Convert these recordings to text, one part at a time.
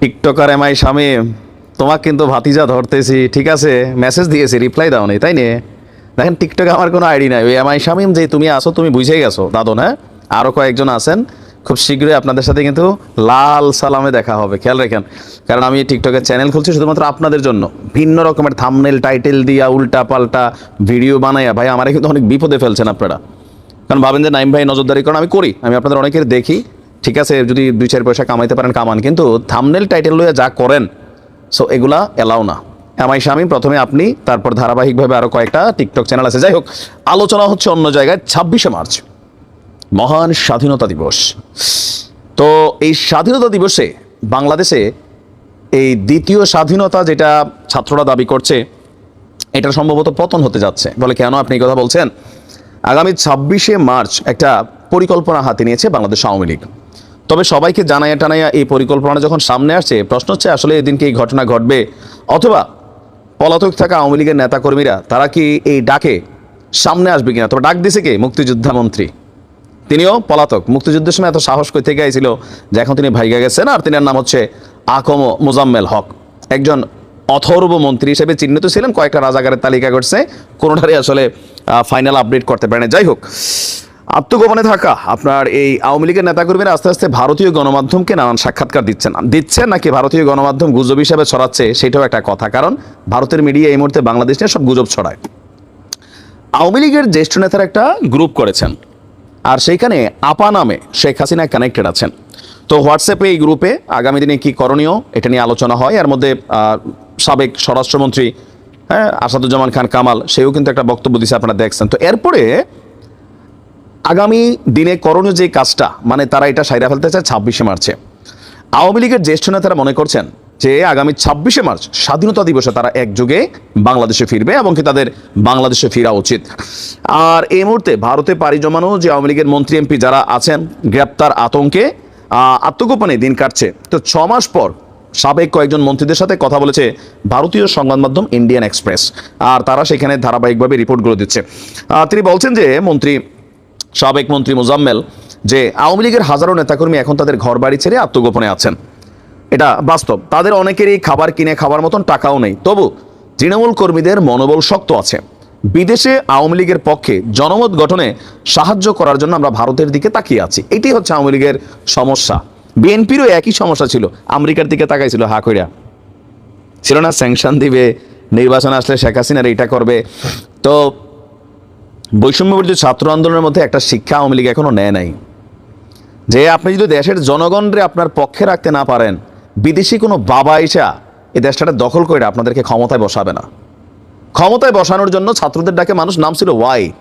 TikToker MI Shamim তোমাকে কিন্তু ভাতিজা ধরতেছি, ঠিক আছে? মেসেজ দিয়েছি রিপ্লাই দাও নি তাই নিয়ে দেখেন, টিকটকে আমার কোনো আইডি নাই। ওই এমআই শামিম যে তুমি আসো তুমি বুঝেই গেছো, দাদন হ্যাঁ? আরও কয়েকজন আছেন। খুব শীঘ্রই আপনাদের সাথে কিন্তু লাল সালামে দেখা হবে, খেয়াল রেখেন। কারণ আমি টিকটকের চ্যানেল খুলছি শুধুমাত্র আপনাদের জন্য। ভিন্ন রকমের থামনেল টাইটেল দিয়া উল্টা পাল্টা ভিডিও বানাইয়া, ভাই, আমারে কিন্তু অনেক বিপদে ফেলছেন আপনারা। কারণ ভাবেন যে নাইম ভাই, নজরদারি করেন, আমি করি। আমি আপনাদের অনেকের দেখি। ঠিক আছে, যদি দুই চার পয়সা কামাইতে পারেন, কামান। কিন্তু থামনেল টাইটেল লইয়া যা করেন সো এগুলা এলাও না। এমআই স্বামী প্রথমে আপনি, তারপর ধারাবাহিকভাবে আরও কয়েকটা টিকটক চ্যানেল আছে। যাই হোক, আলোচনা হচ্ছে অন্য জায়গায়, ছাব্বিশে মার্চ। মহান স্বাধীনতা দিবস। তো এই স্বাধীনতা দিবসে বাংলাদেশে এই দ্বিতীয় স্বাধীনতা যেটা ছাত্ররা দাবি করছে এটা সম্ভবত পতন হতে যাচ্ছে। বলে কেন আপনি কথা বলছেন? আগামী ছাব্বিশে মার্চ একটা পরিকল্পনা হাতে নিয়েছে বাংলাদেশ আওয়ামী লীগ। তবে সবাইকে জানাইয়া টানাইয়া এই পরিকল্পনা যখন সামনে আসছে, প্রশ্ন হচ্ছে আসলে এদিনকে এই ঘটনা ঘটবে? অথবা পলাতক থাকা আওয়ামী লীগের নেতাকর্মীরা, তারা কি এই ডাকে সামনে আসবে কিনা? তবে ডাক দিছে কে মুক্তিযোদ্ধা মন্ত্রী? তিনিও পলাতক। মুক্তিযুদ্ধের সময় এত সাহস কই থেকে আইছিল যে এখন তিনি ভাইগা গেছেন আর তিনার নাম হচ্ছে আকম মোজাম্মেল হক। একজন অথর্ব মন্ত্রী হিসেবে চিহ্নিত ছিলেন, কয়েকটা রাজাগারের তালিকা করছে কোনোটারই আসলে ফাইনাল আপডেট করতে পারেন। যাই হোক আত্মগোপনে থাকা আপনার এই আওয়ামী লীগের নেতাকর্মীরা আস্তে আস্তে ভারতীয় গণমাধ্যমকে নানান সাক্ষাৎকার দিচ্ছেন। দিচ্ছেন নাকি ভারতীয় গণমাধ্যম গুজব হিসাবে ছড়াচ্ছে সেটাও একটা কথা, কারণ ভারতের মিডিয়া এই মুহূর্তে বাংলাদেশ নিয়ে সব গুজব ছড়ায়। আওয়ামী লীগের জ্যেষ্ঠ নেতারা একটা গ্রুপ করেছেন, আর সেইখানে আপা নামে শেখ হাসিনা কানেক্টেড আছেন। তো হোয়াটসঅ্যাপে এই গ্রুপে আগামী দিনে কি করণীয় এটা নিয়ে আলোচনা হয়। এর মধ্যে সাবেক স্বরাষ্ট্রমন্ত্রী হ্যাঁ আসাদুজ্জামান খান কামাল, সেও কিন্তু একটা বক্তব্য দিছে আপনারা দেখছেন। তো এরপরে আগামী দিনে করণীয় যে কাজটা মানে তারা এটা সাইরা ফেলতে চায় ছাব্বিশে মার্চে। আওয়ামী লীগের জ্যেষ্ঠ নেতারা মনে করছেন যে আগামী ছাব্বিশে মার্চ স্বাধীনতা দিবসে তারা একযোগে বাংলাদেশে ফিরবে এবং কি তাদের বাংলাদেশে ফেরা উচিত। আর এই মুহূর্তে ভারতে পাড়ি জমানো যে আওয়ামী লীগের মন্ত্রী এমপি যারা আছেন, গ্রেপ্তার আতঙ্কে আত্মগোপনে দিন কাটছে। তো ছ মাস পর সাবেক কয়েকজন মন্ত্রীদের সাথে কথা বলেছে ভারতীয় সংবাদ মাধ্যম ইন্ডিয়ান এক্সপ্রেস। আর তারা সেখানে ধারাবাহিকভাবে রিপোর্টগুলো দিচ্ছে। তিনি বলছেন যে মন্ত্রী সাবেক মন্ত্রী মোজাম্মেল যে আওয়ামী লীগের হাজারো নেতাকর্মী এখন তাদের ঘর বাড়ি ছেড়ে আত্মগোপনে আছেন। এটা বাস্তব। তাদের অনেকেরই খাবার কিনে খাবার মতন টাকাও নেই। তবু তৃণমূল কর্মীদের মনোবল শক্ত আছে। বিদেশে আওয়ামী লীগের পক্ষে জনমত গঠনে সাহায্য করার জন্য আমরা ভারতের দিকে তাকিয়ে আছি। এটাই হচ্ছে আওয়ামী লীগের সমস্যা। বিএনপিরও একই সমস্যা ছিল। আমেরিকার দিকে তাকাইছিল, হা কইরা। ছিল না স্যাংশন দিবে, নির্বাচন আসলে শেখ হাসিনার এটা করবে। তো বৈষম্যবর্জিত ছাত্র আন্দোলনের মধ্যে একটা শিক্ষা আওয়ামী লীগ এখনও নেয় নাই। যে আপনি যদি দেশের জনগণরে আপনার পক্ষে রাখতে না পারেন, বিদেশি কোনো বাবা এসা এই দেশটাকে দখল করে আপনাদেরকে ক্ষমতায় বসাবে না। ক্ষমতায় বসানোর জন্য ছাত্রদের ডাকে মানুষ নাম ছিল ওয়াই।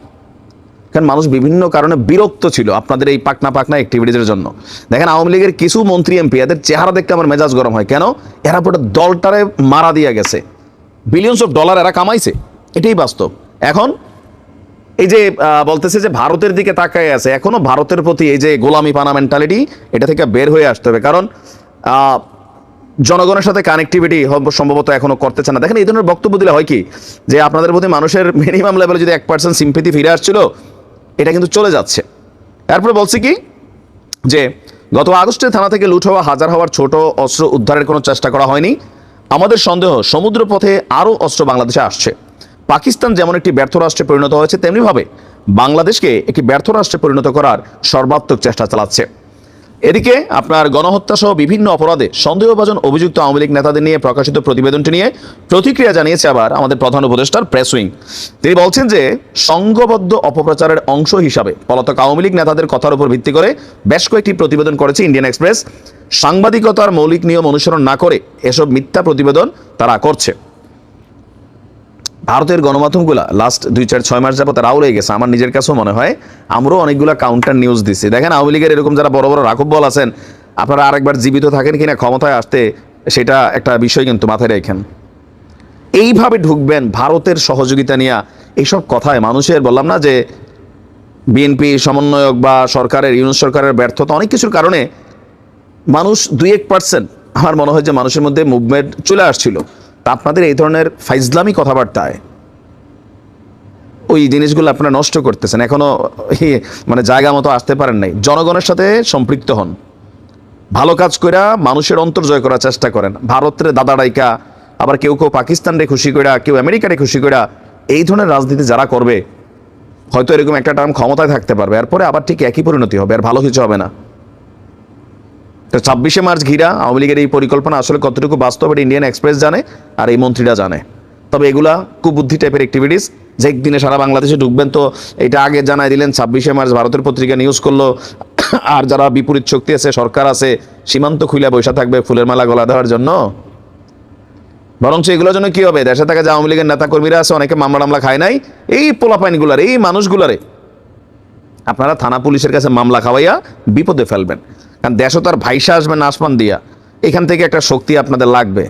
কারণ মানুষ বিভিন্ন কারণে বিরক্ত ছিল আপনাদের এই পাকনা পাকনা অ্যাক্টিভিটিজের জন্য। দেখেন আওয়ামী লীগের কিছু মন্ত্রী এমপি, এদের চেহারা দেখতে আমার মেজাজ গরম হয়। কেন? এরা পুরো দলটারে মারা দিয়ে গেছে। বিলিয়নস অফ ডলার এরা কামাইছে। এটাই বাস্তব। এখন এই যে বলতেছে যে ভারতের দিকে তাকায় আছে, এখনও ভারতের প্রতি এই যে গোলামি পানা মেন্টালিটি এটা থেকে বের হয়ে আসতে হবে। কারণ জনগণের সাথে কানেক্টিভিটি সম্ভবত এখনও করতেছে না। দেখেন, এই ধরনের বক্তব্য দিলে হয় কি? যে আপনাদের প্রতি মানুষের মিনিমাম লেভেলে যদি এক পার্সেন্ট সিম্পিতি ফিরে আসছিল, এটা কিন্তু চলে যাচ্ছে। তারপরে বলছি কি? যে, গত আগস্টে থানা থেকে লুট হওয়া, হাজার হওয়ার ছোট অস্ত্র উদ্ধারের কোনো চেষ্টা করা হয়নি। আমাদের সন্দেহ, সমুদ্রপথে আরও অস্ত্র বাংলাদেশে আসছে। পাকিস্তান যেমন একটি ব্যর্থ রাষ্ট্রে পরিণত হয়েছে, তেমনিভাবে বাংলাদেশকে একটি ব্যর্থ রাষ্ট্রে পরিণত করার সর্বাত্মক চেষ্টা চালাচ্ছে। এদিকে আপনার গণহত্যা সহ বিভিন্ন অপরাধে সন্দেহভাজন অভিযুক্ত আওয়ামী লীগ নেতাদের নিয়ে প্রকাশিত প্রতিবেদনটি নিয়ে প্রতিক্রিয়া জানিয়েছে আবার আমাদের প্রধান উপদেষ্টার প্রেস উইং। তিনি বলছেন যে সংঘবদ্ধ অপপ্রচারের অংশ হিসাবে পলাতক আওয়ামী লীগ নেতাদের কথার উপর ভিত্তি করে বেশ কয়েকটি প্রতিবেদন করেছে ইন্ডিয়ান এক্সপ্রেস। সাংবাদিকতার মৌলিক নিয়ম অনুসরণ না করে এসব মিথ্যা প্রতিবেদন তারা করছে। ভারতের গণমাধ্যমগুলা লাস্ট দুই চার ছয় মাস যাবত রাও রয়ে গেছে। আমার নিজের কাছেও মনে হয়, আমরাও অনেকগুলো কাউন্টার নিউজ দিচ্ছি দেখেন আওয়ামী লীগের এরকম যারা বড় বড় রাঘব বল আছেন, আপনারা আরেকবার জীবিত থাকেন কিনা, ক্ষমতায় আসতে সেটা একটা বিষয় কিন্তু মাথায় রেখেন। এইভাবে ঢুকবেন ভারতের সহযোগিতা নিয়ে, এইসব কথায় মানুষের বললাম না যে বিএনপি সমন্বয়ক বা সরকারের ইউনিয়ন সরকারের ব্যর্থতা, অনেক কিছুর কারণে মানুষ দুই এক পার্সেন্ট আমার মনে হয় যে মানুষের মধ্যে মুভমেন্ট চলে আসছিল। তা আপনাদের এই ধরনের ফাইজলামি কথাবার্তায় ওই জিনিসগুলো আপনারা নষ্ট করতেছেন এখনও ই, মানে জায়গা মতো আসতে পারেন নাই। জনগণের সাথে সম্পৃক্ত হন। ভালো কাজ কইরা মানুষের অন্তর জয় করার চেষ্টা করেন। ভারতের দাদা ডাইকা আবার কেউ কেউ পাকিস্তানরে খুশি কইরা কেউ আমেরিকারে খুশি কইরা এই ধরনের রাজনীতি যারা করবে হয়তো এরকম একটা টার্ম ক্ষমতায় থাকতে পারবে। এরপরে আবার ঠিক একই পরিণতি হবে আর ভালো কিছু হবে না। তো ছাব্বিশে মার্চ ঘিরা আওয়ামী লীগের এই পরিকল্পনা আসলে কতটুকু বাস্তব এটা ইন্ডিয়ান এক্সপ্রেস জানে আর এই মন্ত্রীরা জানে। তবে এগুলা কুবুদ্ধি টাইপের অ্যাক্টিভিটিস যে একদিনে সারা বাংলাদেশে ঢুকবেন তো এটা আগে জানাই দিলেন, ছাব্বিশে মার্চ ভারতের পত্রিকা নিউজ করল। আর যারা বিপরীত শক্তি আছে, সরকার আছে, সীমান্ত খুলে বৈশা থাকবে, ফুলের মালা গলা দেওয়ার জন্য। বরঞ্চ এগুলোর জন্য কি হবে? দেশে থাকা যে আওয়ামী লীগের নেতা কর্মীরা আছে, অনেকে মামলা টামলা খায় নাই। এই পোলাপাইনগুলার, এই মানুষগুলারে। আপনারা থানা পুলিশের কাছে মামলা খাওয়াইয়া বিপদে ফেলবেন। কারণ দেশও আর ভাইসা আসবে না আসমান দিয়া। এখান থেকে একটা শক্তি আপনাদের লাগবে।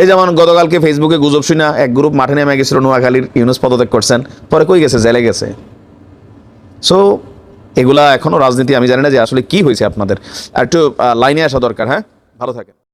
এই যেমন গতকালকে ফেসবুকে গুজব শুনা এক গ্রুপ মাঠে নেমে গেছিল, নোয়াখালীর ইউনুস পদত্যাগ করছেন। পরে কই গেছে? জেলে গেছে। সো এগুলা এখনও রাজনীতি, আমি জানি না যে আসলে কি হয়েছে আপনাদের। আর একটু লাইনে আসা দরকার হ্যাঁ? ভালো থাকেন।